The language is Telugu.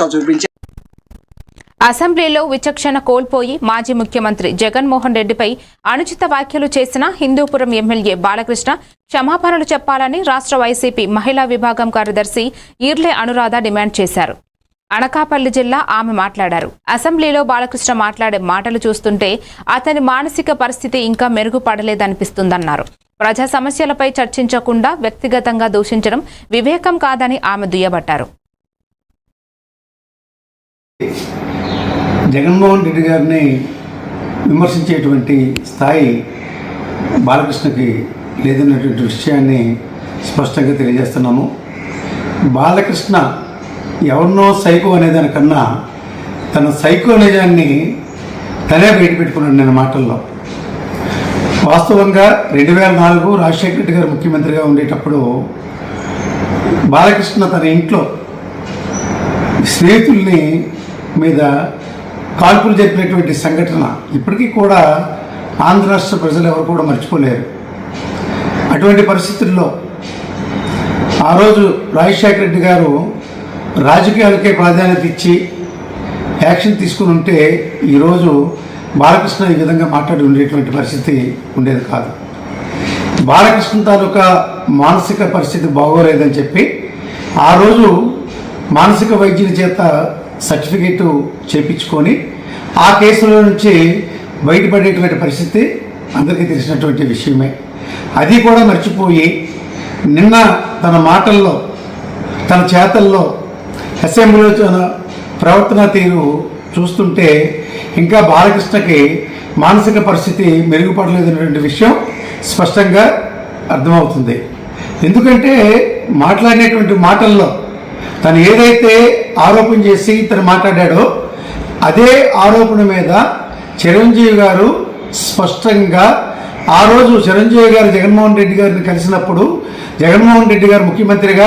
మసక చూపించి అసెంబ్లీలో విచక్షణ కోల్పోయి మాజీ ముఖ్యమంత్రి జగన్మోహన్ రెడ్డిపై అనుచిత వ్యాఖ్యలు చేసిన హిందూపురం ఎమ్మెల్యే బాలకృష్ణ క్షమాపణలు చెప్పాలని రాష్ట్ర వైసీపీ మహిళా విభాగం కార్యదర్శి ఈర్లే అనురాధ డిమాండ్ చేశారు. అనకాపల్లి జిల్లా ఆమె మాట్లాడారు. అసెంబ్లీలో బాలకృష్ణ మాట్లాడే మాటలు చూస్తుంటే అతని మానసిక పరిస్థితి ఇంకా మెరుగుపడలేదనిపిస్తుందన్నారు. ప్రజా సమస్యలపై చర్చించకుండా వ్యక్తిగతంగా దూషించడం వివేకం కాదని ఆమె దుయ్యబట్టారు. జగన్మోహన్ రెడ్డి గారిని విమర్శించేటువంటి స్థాయి బాలకృష్ణకి లేదన్నటువంటి విషయాన్ని స్పష్టంగా తెలియజేస్తున్నాము. బాలకృష్ణ ఎవరినో సైకో అనేదానికన్నా తన సైకో నిజాన్ని తనే బయటపెట్టుకున్నాడు నేను మాటల్లో. వాస్తవంగా రెండు వేల నాలుగు రాజశేఖర రెడ్డి గారు ముఖ్యమంత్రిగా ఉండేటప్పుడు బాలకృష్ణ తన ఇంట్లో స్నేహితుల్ని మీద కాల్పులు జరిపినటువంటి సంఘటన ఇప్పటికీ కూడా ఆంధ్ర రాష్ట్ర ప్రజలు ఎవరు కూడా మర్చిపోలేరు. అటువంటి పరిస్థితుల్లో ఆ రోజు రాజశేఖర రెడ్డి గారు రాజకీయాలకే ప్రాధాన్యత ఇచ్చి యాక్షన్ తీసుకుని ఉంటే ఈరోజు బాలకృష్ణ ఈ విధంగా మాట్లాడి ఉండేటువంటి పరిస్థితి ఉండేది కాదు. బాలకృష్ణ తాలూకా మానసిక పరిస్థితి బాగోలేదని చెప్పి ఆ రోజు మానసిక వైద్యుని చేత సర్టిఫికేట్ చేపించుకొని ఆ కేసులో నుంచి బయటపడేటువంటి పరిస్థితి అందరికీ తెలిసినటువంటి విషయమే. అది కూడా మర్చిపోయి నిన్న తన మాటల్లో తన చేతల్లో అసెంబ్లీలో తన ప్రవర్తన తీరు చూస్తుంటే ఇంకా బాలకృష్ణకి మానసిక పరిస్థితి మెరుగుపడలేదనేటువంటి విషయం స్పష్టంగా అర్థమవుతుంది. ఎందుకంటే మాట్లాడేటువంటి మాటల్లో తను ఏదైతే ఆరోపణ చేసి తను మాట్లాడాడో అదే ఆరోపణ మీద చిరంజీవి గారు స్పష్టంగా ఆ రోజు చిరంజీవి గారు జగన్మోహన్ రెడ్డి గారిని కలిసినప్పుడు జగన్మోహన్ రెడ్డి గారు ముఖ్యమంత్రిగా